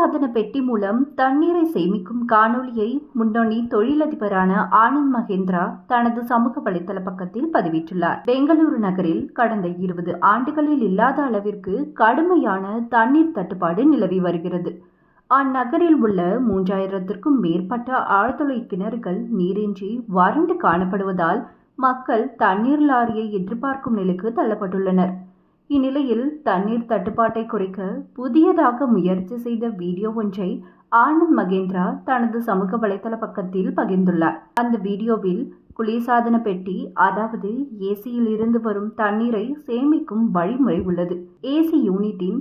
சாதன பெட்டி மூலம் தண்ணீரை சேமிக்கும் காணொலியை முன்னணி தொழிலதிபரான ஆனந்த் மகேந்திரா தனது சமூக வலைதள பக்கத்தில் பதிவிட்டுள்ளார். பெங்களூரு நகரில் கடந்த இருபது ஆண்டுகளில் இல்லாத அளவிற்கு கடுமையான தண்ணீர் தட்டுப்பாடு நிலவி வருகிறது. அந்நகரில் உள்ள மூன்றாயிரத்திற்கும் மேற்பட்ட ஆழ்துளை கிணறுகள் நீரின்றி வறண்டு காணப்படுவதால் மக்கள் தண்ணீர் லாரியை எதிர்பார்க்கும் நிலைக்கு தள்ளப்பட்டுள்ளனர். இந்நிலையில் தண்ணீர் தட்டுப்பாட்டை குறைக்க புதியதாக முயற்சி செய்த வீடியோ ஒன்றை ஆனந்த் மகேந்திரா தனது சமூக வலைதள பக்கத்தில் பகிர்ந்துள்ளார். அந்த வீடியோவில் குளிர்சாதன பெட்டி அதாவது ஏசியில் இருந்து வரும் தண்ணீரை சேமிக்கும் வழிமுறை உள்ளது. ஏசி யூனிட்டின்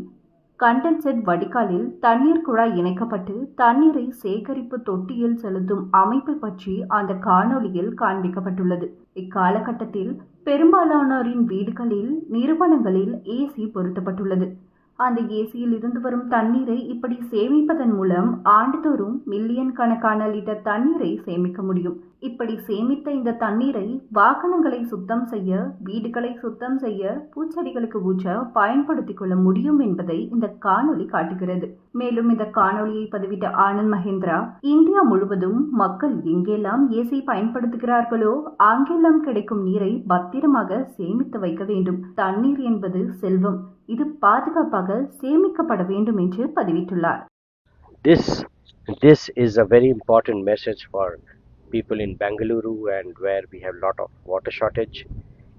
கண்டன்செட் வடிகாலில் தண்ணீர் குழாய் இணைக்கப்பட்டு தண்ணீரை சேகரிப்பு தொட்டியில் செலுத்தும் அமைப்பை பற்றி அந்த காணொளியில் காண்பிக்கப்பட்டுள்ளது. இக்காலகட்டத்தில் பெரும்பாலானோரின் வீடுகளில் நிறுவனங்களில் ஏசி பொருத்தப்பட்டுள்ளது. அந்த ஏசியில் இருந்து வரும் தண்ணீரை இப்படி சேமிப்பதன் மூலம் ஆண்டுதோறும் மில்லியன் கணக்கான லிட்டர் தண்ணீரை சேமிக்க முடியும். இப்படி சேமித்த இந்த தண்ணீரை வாகனங்களை சுத்தம் செய்ய வீடுகளை சுத்தம் செய்ய பூச்செடிகளுக்கு ஊற்ற பயன்படுத்திக் கொள்ள முடியும் என்பதை இந்த காணொளி காட்டுகிறது. மேலும் இந்த காணொளியை பதிவிட்ட ஆனந்த் மகேந்திரா இந்தியா முழுவதும் மக்கள் எங்கெல்லாம் ஏசி பயன்படுத்துகிறார்களோ அங்கெல்லாம் கிடைக்கும் நீரை பத்திரமாக சேமித்து வைக்க வேண்டும். தண்ணீர் என்பது செல்வம். இது பாதுகாப்பாக சேமிக்கப்பட வேண்டும் என்று பதிவிட்டுள்ளார். This this is a very important message for people in Bangalore and where we have a lot of water shortage.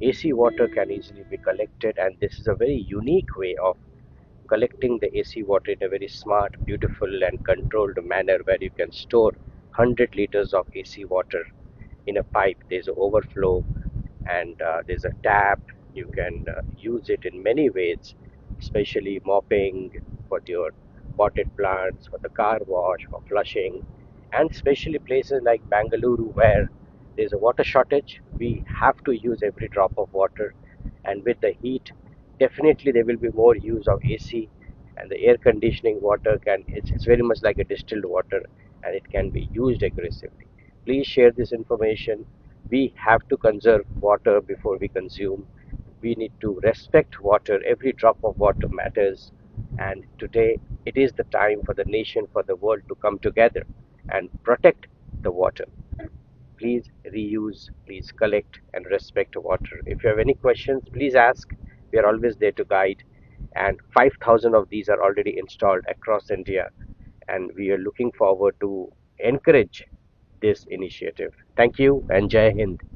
AC water can easily be collected and this is a very unique way of collecting the AC water in a very smart, beautiful and controlled manner where you can store 100 liters of AC water in a pipe. There's an overflow and uh, there's a tap. You can uh, use it in many ways, especially mopping for your potted plants, for the car wash, for flushing, and especially places like Bangalore where there's a water shortage. We have to use every drop of water, and with the heat, definitely there will be more use of AC, and the air conditioning water can it's, it's very much like a distilled water, and it can be used aggressively. Please share this information. We have to conserve water before we consume. We need to respect water. Every drop of water matters. And today, it is the time for the nation, for the world to come together and protect the water. Please reuse, please collect and respect water. If you have any questions, please ask. We are always there to guide. And 5,000 of these are already installed across India. And we are looking forward to encourage this initiative. Thank you and Jai Hind.